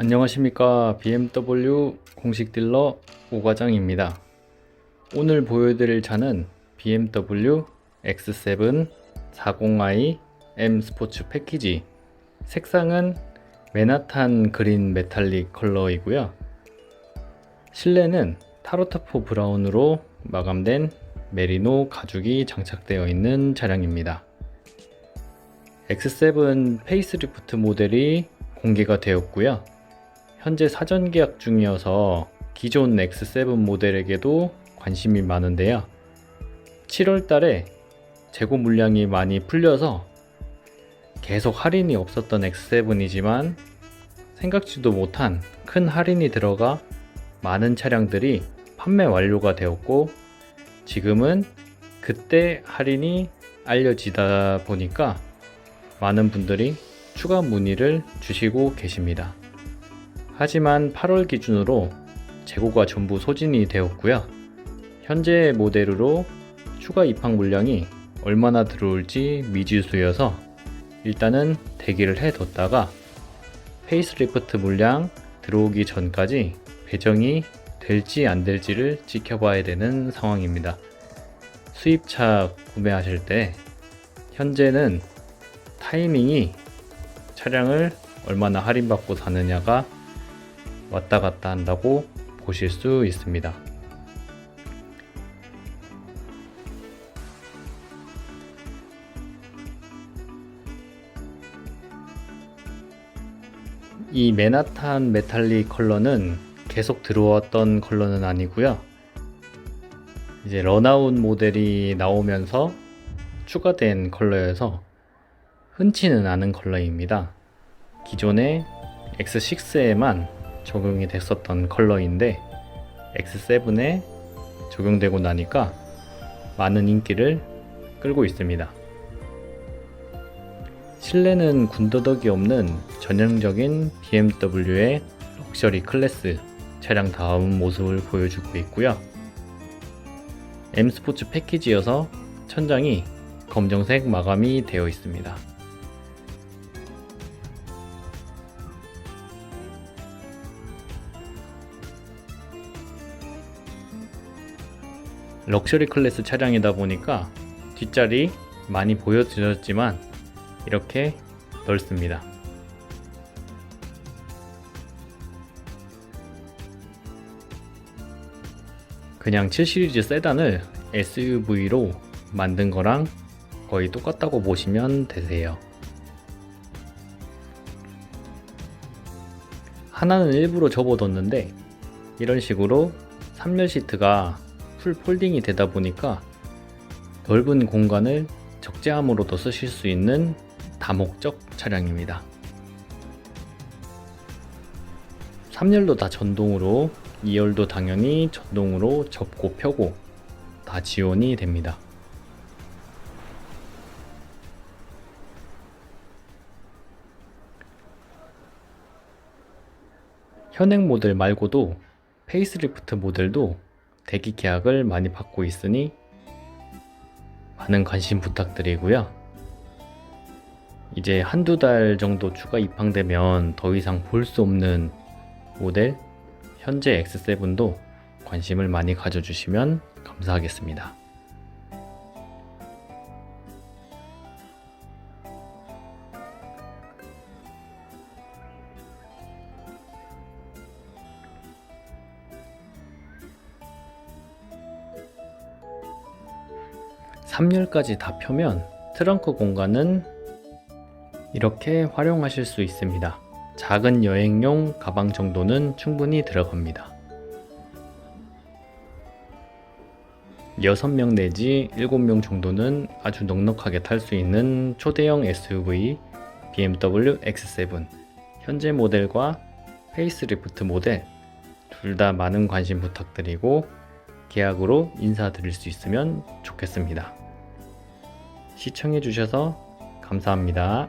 안녕하십니까. BMW 공식 딜러 오과장입니다. 오늘 보여드릴 차는 BMW X7 40i M 스포츠 패키지. 색상은 메나탄 그린 메탈릭 컬러이고요. 실내는 타로타포 브라운으로 마감된 메리노 가죽이 장착되어 있는 차량입니다. X7 페이스리프트 모델이 공개가 되었고요. 현재 사전 계약 중이어서 기존 X7 모델에게도 관심이 많은데요. 7월 달에 재고 물량이 많이 풀려서 계속 할인이 없었던 X7이지만 생각지도 못한 큰 할인이 들어가 많은 차량들이 판매 완료가 되었고 지금은 그때 할인이 알려지다 보니까 많은 분들이 추가 문의를 주시고 계십니다. 하지만 8월 기준으로 재고가 전부 소진이 되었고요. 현재 모델으로 추가 입항 물량이 얼마나 들어올지 미지수여서 일단은 대기를 해뒀다가 페이스리프트 물량 들어오기 전까지 배정이 될지 안 될지를 지켜봐야 되는 상황입니다. 수입차 구매하실 때 현재는 타이밍이 차량을 얼마나 할인받고 사느냐가 왔다 갔다 한다고 보실 수 있습니다. 이 메나탄 메탈릭 컬러는 계속 들어왔던 컬러는 아니고요. 이제 런아웃 모델이 나오면서 추가된 컬러여서 흔치는 않은 컬러입니다. 기존의 X6에만 적용이 됐었던 컬러인데 X7에 적용되고 나니까 많은 인기를 끌고 있습니다. 실내는 군더더기 없는 전형적인 BMW의 럭셔리 클래스 차량 다운 모습을 보여주고 있고요. M 스포츠 패키지여서 천장이 검정색 마감이 되어 있습니다. 럭셔리 클래스 차량이다 보니까 뒷자리 많이 보여드렸지만 이렇게 넓습니다. 그냥 7 시리즈 세단을 SUV로 만든 거랑 거의 똑같다고 보시면 되세요. 하나는 일부러 접어뒀는데 이런 식으로 3열 시트가 풀 폴딩이 되다 보니까 넓은 공간을 적재함으로도 쓰실 수 있는 다목적 차량입니다. 3열도 다 전동으로 2열도 당연히 전동으로 접고 펴고 다 지원이 됩니다. 현행 모델 말고도 페이스리프트 모델도 대기 계약을 많이 받고 있으니 많은 관심 부탁드리고요. 이제 한두 달 정도 추가 입항되면 더 이상 볼 수 없는 모델 현재 X7도 관심을 많이 가져주시면 감사하겠습니다. 삼열까지 다 펴면 트렁크 공간은 이렇게 활용하실 수 있습니다. 작은 여행용 가방 정도는 충분히 들어갑니다. 6명 내지 7명 정도는 아주 넉넉하게 탈 수 있는 초대형 SUV BMW X7 현재 모델과 페이스리프트 모델 둘 다 많은 관심 부탁드리고 계약으로 인사드릴 수 있으면 좋겠습니다. 시청해주셔서 감사합니다.